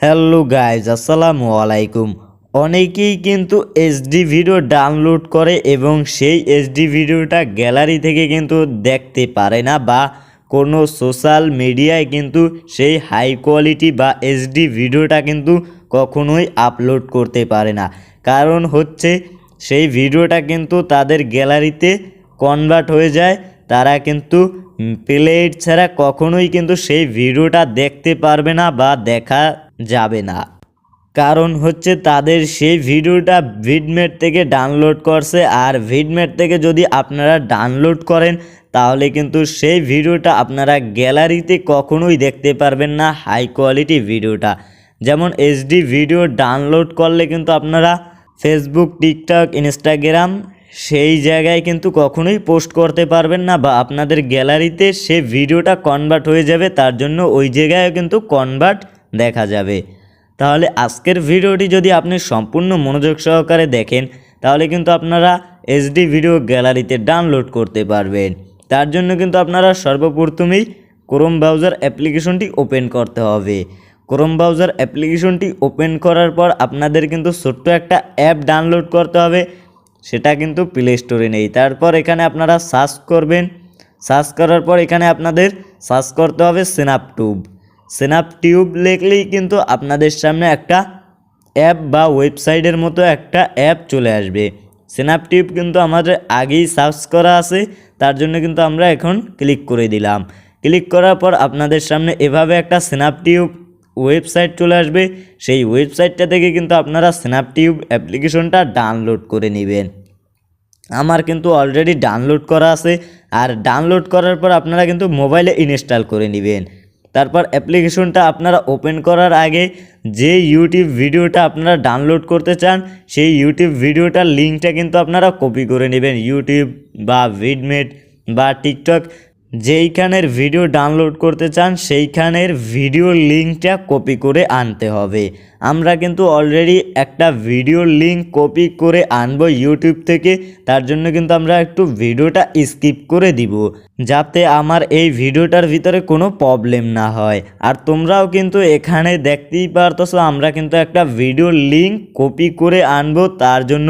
Hello guys, আসসালামু আলাইকুম। অনেকেই কিন্তু এইচডি ভিডিও ডাউনলোড করে এবং সেই এইচডি ভিডিওটা গ্যালারি থেকে কিন্তু দেখতে পারে না বা কোনো সোশ্যাল মিডিয়ায় কিন্তু সেই হাই কোয়ালিটি বা এইচডি ভিডিওটা কিন্তু কখনোই আপলোড করতে পারে না। কারণ হচ্ছে সেই ভিডিওটা কিন্তু তাদের গ্যালারিতে কনভার্ট হয়ে যায়, তারা কিন্তু প্লেট ছাড়া কখনোই কিন্তু সেই ভিডিওটা দেখতে পারবে না বা দেখা যাবে না। কারণ হচ্ছে তাদের সেই ভিডিওটা ভিডমেট থেকে ডাউনলোড করছে আর ভিডমেট থেকে যদি আপনারা ডাউনলোড করেন, তাহলে কিন্তু সেই ভিডিওটা আপনারা গ্যালারিতে কখনোই দেখতে পারবেন না হাই কোয়ালিটি ভিডিওটা। যেমন এইচডি ভিডিও ডাউনলোড করলে কিন্তু আপনারা ফেসবুক, টিকটক, ইনস্টাগ্রাম সেই জায়গায় কিন্তু কখনোই পোস্ট করতে পারবেন না বা আপনাদের গ্যালারিতে সে ভিডিওটা কনভার্ট হয়ে যাবে, তার জন্য ওই জায়গায় কিন্তু কনভার্ট দেখা যাবে। তাহলে আজকের ভিডিওটি যদি আপনি সম্পূর্ণ মনোযোগ সহকারে দেখেন, তাহলে কিন্তু আপনারা এইচডি ভিডিও গ্যালারিতে ডাউনলোড করতে পারবেন। তার জন্য কিন্তু আপনারা সর্বপ্রথমেই ক্রোম ব্রাউজার অ্যাপ্লিকেশনটি ওপেন করতে হবে। ক্রোম ব্রাউজার অ্যাপ্লিকেশনটি ওপেন করার পর আপনাদের কিন্তু ছোট্ট একটা অ্যাপ ডাউনলোড করতে হবে। সেটা কিন্তু প্লে স্টোরে নেই। তারপর এখানে আপনারা সার্চ করবেন। সার্চ করার পর এখানে আপনাদের সার্চ করতে হবে সিনাপটুব সিনাপ টিউব লিখলেই কিন্তু আপনাদের সামনে একটা অ্যাপ বা ওয়েবসাইটের মতো একটা অ্যাপ চলে আসবে। সিনাপ টিউব কিন্তু আমাদের আগেই সার্চ করা আছে, তার জন্য কিন্তু আমরা এখন ক্লিক করে দিলাম। ক্লিক করার পর আপনাদের সামনে এভাবে একটা সিনাপ টিউব ওয়েবসাইট চলে আসবে। সেই ওয়েবসাইটটা থেকে কিন্তু আপনারা স্ন্যাপ টিউব অ্যাপ্লিকেশনটা ডাউনলোড করে নেবেন। আমার কিন্তু অলরেডি ডাউনলোড করা আছে, আর ডাউনলোড করার পর আপনারা কিন্তু মোবাইলে ইনস্টল করে নেবেন। তারপর অ্যাপ্লিকেশনটা আপনারা ওপেন করার আগে যে ইউটিউব ভিডিওটা আপনারা ডাউনলোড করতে চান, সেই ইউটিউব ভিডিওটার লিঙ্কটা কিন্তু আপনারা কপি করে নেবেন। ইউটিউব বা ভিডমেট বা টিকটক যেইখানের ভিডিও ডাউনলোড করতে চান, সেইখানের ভিডিও লিঙ্কটা কপি করে আনতে হবে। আমরা কিন্তু অলরেডি একটা ভিডিও লিঙ্ক কপি করে আনব ইউটিউব থেকে, তার জন্য কিন্তু আমরা একটু ভিডিওটা স্কিপ করে দিব, যাতে আমার এই ভিডিওটার ভিতরে কোনো প্রবলেম না হয়। আর তোমরাও কিন্তু এখানে দেখতেই পারতেছো, আমরা কিন্তু একটা ভিডিও লিঙ্ক কপি করে আনব, তার জন্য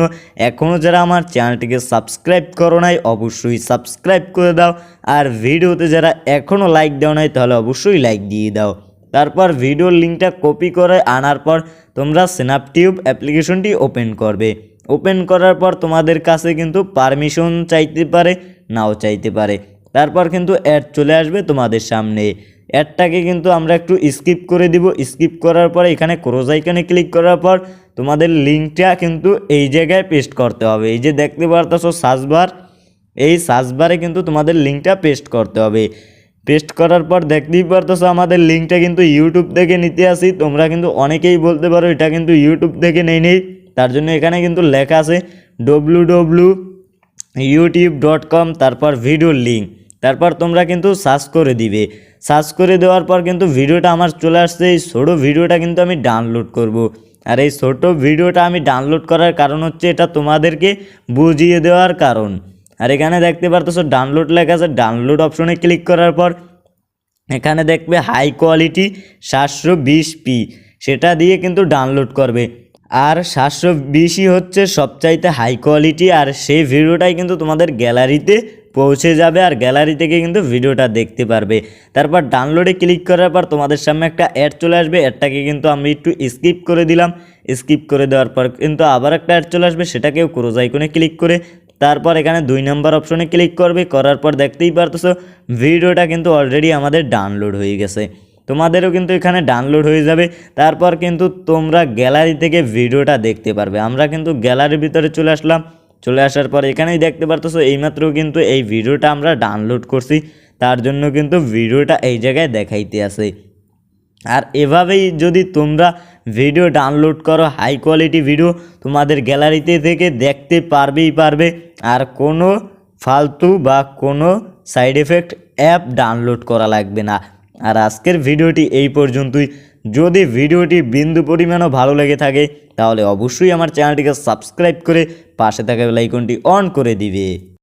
এখনও যারা আমার চ্যানেলটিকে সাবস্ক্রাইব করো নাই, অবশ্যই সাবস্ক্রাইব করে দাও। আর ভিডিওতে যারা এখনও লাইক দেওয়া নাই, তাহলে অবশ্যই লাইক দিয়ে দাও। তারপর ভিডিওর লিঙ্কটা কপি করে আনার পর তোমরা স্ন্যাপটিউব অ্যাপ্লিকেশনটি ওপেন করবে। ওপেন করার পর তোমাদের কাছে কিন্তু পারমিশন চাইতে পারে, নাও চাইতে পারে। তারপর কিন্তু অ্যাড চলে আসবে তোমাদের সামনে। অ্যাডটাকে কিন্তু আমরা একটু স্কিপ করে দিব। স্কিপ করার পর এখানে ক্রোজ আইকনে ক্লিক করার পর তোমাদের লিঙ্কটা কিন্তু এই জায়গায় পেস্ট করতে হবে। এই যে দেখতে পারতেছো সার্চবার এই সার্চবারে কিন্তু তোমাদের লিঙ্কটা পেস্ট করতে হবে। পেস্ট করার পর দেখতেই পারতেছো, আমাদের লিঙ্কটা কিন্তু ইউটিউব থেকে নিতে আসি। তোমরা কিন্তু অনেকেই বলতে পারো, এটা কিন্তু ইউটিউব থেকে নেই নেই। তার জন্য এখানে কিন্তু লেখা আছে W W YouTube dot com তারপর ভিডিও লিঙ্ক তারপর তোমরা কিন্তু সার্চ করে দিবে। সার্চ করে দেওয়ার পর কিন্তু ভিডিওটা আমার চলে আসছে। এই ছোটো ভিডিওটা কিন্তু আমি ডাউনলোড করব। আর এই ছোট ভিডিওটা আমি ডাউনলোড করার কারণ হচ্ছে এটা তোমাদেরকে বুঝিয়ে দেওয়ার কারণ। আর এখানে দেখতে পারতেছো ডাউনলোড লেখা আছে। ডাউনলোড অপশনে ক্লিক করার পর এখানে দেখবে হাই কোয়ালিটি সাতশো বিশ পি, সেটা দিয়ে কিন্তু ডাউনলোড করবে। আর সাতশো বিশই হচ্ছে সবচাইতে হাই কোয়ালিটি আর সেই ভিডিওটাই কিন্তু তোমাদের গ্যালারিতে পৌঁছে যাবে, আর গ্যালারি থেকে কিন্তু ভিডিওটা দেখতে পারবে। তারপর ডাউনলোডে ক্লিক করার পর তোমাদের সামনে একটা অ্যাড চলে আসবে। অ্যাডটাকে কিন্তু আমি একটু স্কিপ করে দিলাম। স্কিপ করে দেওয়ার পর কিন্তু আবার একটা অ্যাড চলে আসবে। সেটাকেও ক্রোজ আইকনে ক্লিক করে তারপর এখানে দুই নম্বর অপশনে ক্লিক করবে, করার পর দেখতেই পারতেছো ভিডিওটা কিন্তু অলরেডি আমাদের ডাউনলোড হয়ে গেছে। তোমাদেরও কিন্তু এখানে ডাউনলোড হয়ে যাবে। তারপর কিন্তু তোমরা গ্যালারি থেকে ভিডিওটা দেখতে পারবে। আমরা কিন্তু গ্যালারির ভিতরে চলে আসলাম। চলে আসার পর এখানেই দেখতে পারতেছো এইমাত্র কিন্তু এই ভিডিওটা আমরা ডাউনলোড করছি। তার জন্য কিন্তু ভিডিওটা এই জায়গায় দেখাইতে আছে। আর এভাবেই যদি তোমরা ভিডিও ডাউনলোড করো হাই কোয়ালিটি ভিডিও তোমাদের গ্যালারিতে থেকে দেখতে পারবেই পারবে। আর কোনো ফালতু বা কোনো সাইড এফেক্ট অ্যাপ ডাউনলোড করা লাগবে না। আর আজকের ভিডিওটি এই পর্যন্তই। যদি ভিডিওটি বিন্দু পরিমাণও ভালো লেগে থাকে, তাহলে অবশ্যই আমার চ্যানেলটিকে সাবস্ক্রাইব করে পাশে থাকা লাইকনটি অন করে দিবে।